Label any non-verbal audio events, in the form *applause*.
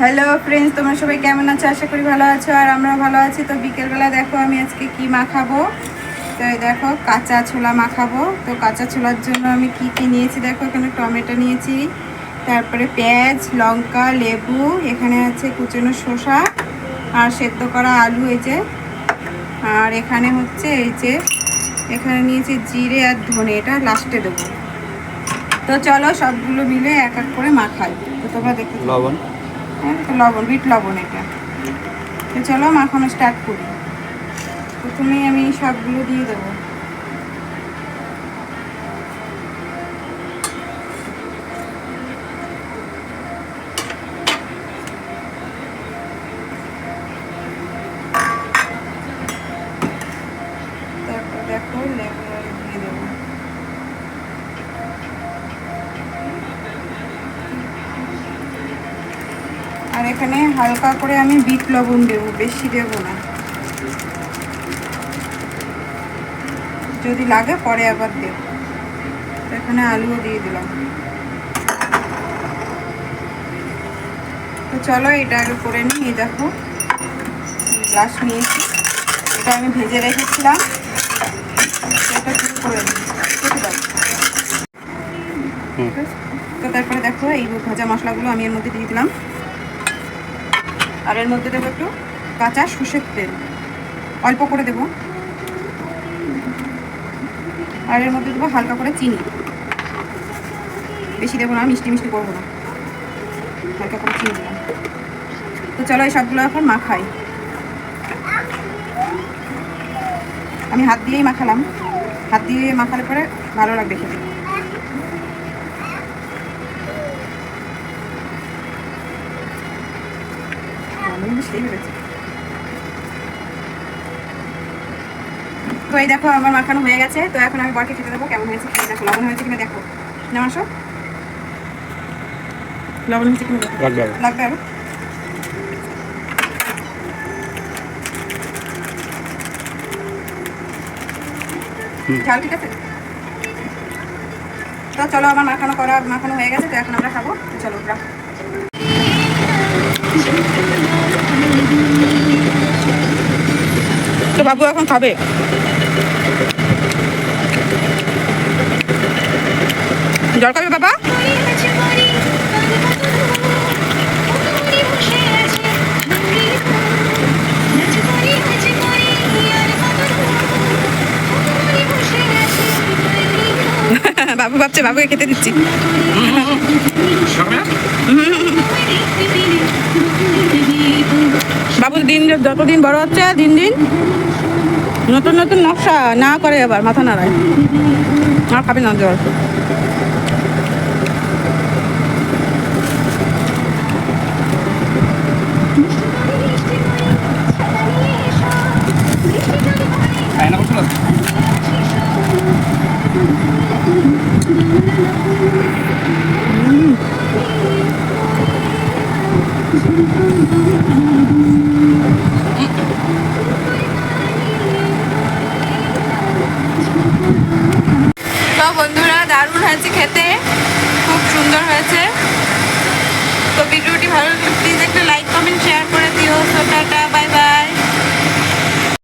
Hello friends তোমরা সবাই কেমন আছো? আশা করি ভালো আছো, আর আমরা ভালো আছি। তো বিকেলবেলা দেখো আমি আজকে কি মাখাবো। তো এই দেখো, কাঁচা ছোলা মাখাবো। তো কাঁচা ছোলার জন্য আমি কি কি নিয়েছি দেখো, এখানে টমেটো নিয়েছি, তারপরে পেঁয়াজ, লঙ্কা, লেবু, এখানে আছে কুচনো শসা, আর সেদ্ধ করা আলু এই যে। আর এখানে হচ্ছে এই যে, এখানে নিয়েছি জিরে আর ধনে, এটা লাস্টে দেবো। তো চলো সবগুলো মিলে এক এক করে মাখাই। তো তোমরা থাকো। লবণ। হ্যাঁ তো লবণ, বিট লবণ এটা। তো চলো মাখানো স্টার্ট করি। প্রথমেই আমি সবগুলো দিয়ে দেবো। তারপর দেখো, লেবু আর এখানে হালকা করে আমি বিট লবণ দেবো বেশি দেবো না। যদি লাগে পরে আবার দেব। এখানে আলুও দিয়ে দিলাম। তো চলো এটা আগে করে নিই এই দেখো। গ্লাস নিয়েছি। এটা আমি ভেজে রেখেছিলাম। এটা শুরু করে নিই। তো তারপরে দেখো এই ভাজা মশলাগুলো আমি এর মধ্যে দিয়ে দিলাম। আর এর মধ্যে দেবো একটু কাঁচা সর্ষের তেল। অল্প করে দেবো। আর এর মধ্যে দেবো হালকা করে চিনি। বেশি দেবো না, মিষ্টি মিষ্টি করব না। হালকা করে চিনি দিলাম। তো চলো এই সবগুলো এখন মাখাই। আমি হাত দিয়েই মাখালাম। হাত দিয়ে মাখালে পরে ভালো লাগবে খেতে। সেই ভেবেছি তো এই দেখো আমার মাখানো হয়ে গেছে। তো এখন আমি বরকে খেতে দেবো। কেমন হয়েছে খেতে দেখো। লবণ হয়েছে কিনা দেখো। না আসো। লবণ হয়েছে কিনা লাগবে আরও। লাগবে আরও। ঝাল ঠিক আছে? তো চলো আমার মাখানো করা মাখানো হয়ে গেছে। তো এখন আমরা খাব। চলো রাখো। বাবু এখন খাবে। জল খাবে বাবা? *laughs* বাবু ভাবছে, বাবুকে খেতে দিচ্ছি। বাবু দিন যতদিন বড় হচ্ছে, দিন দিন। নতুন নতুন নকশা না করে আবার মাথা নাড়ায় আর খাবি না জল